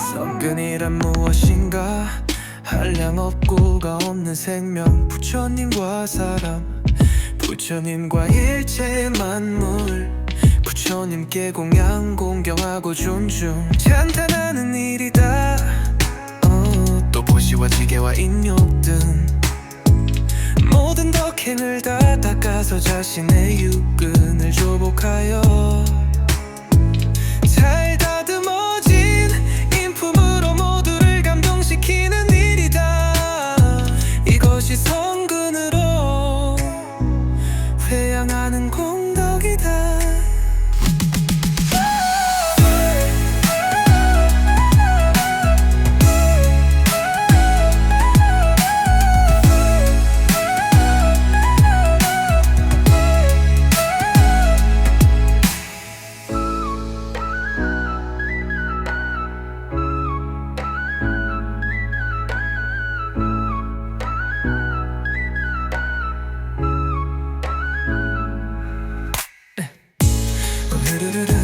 성근이란 무엇인가? 한량 없고가 없는 생명. 부처님과 사람 부처님과 일체 만물. 부처님께 공양 공경하고 존중. 찬탄하는 일이다. 어, 또 보시와 지게와 인욕 등. 모든 덕행을 다 닦아서 자신의 육근을 조복하여 회양하는 공 성근이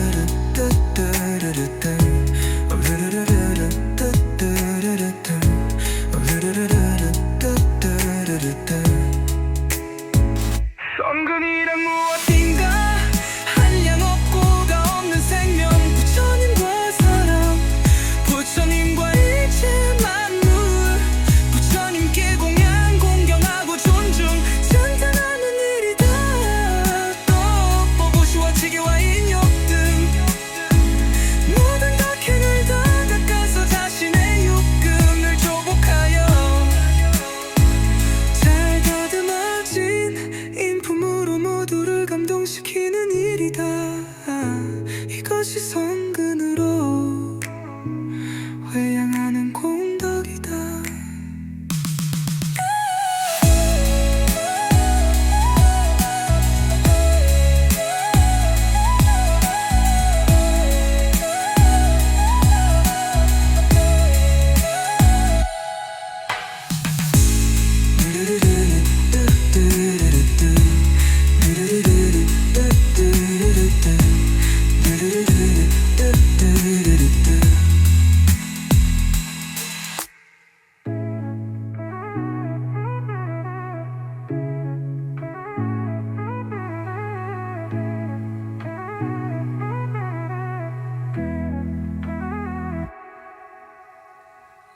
모두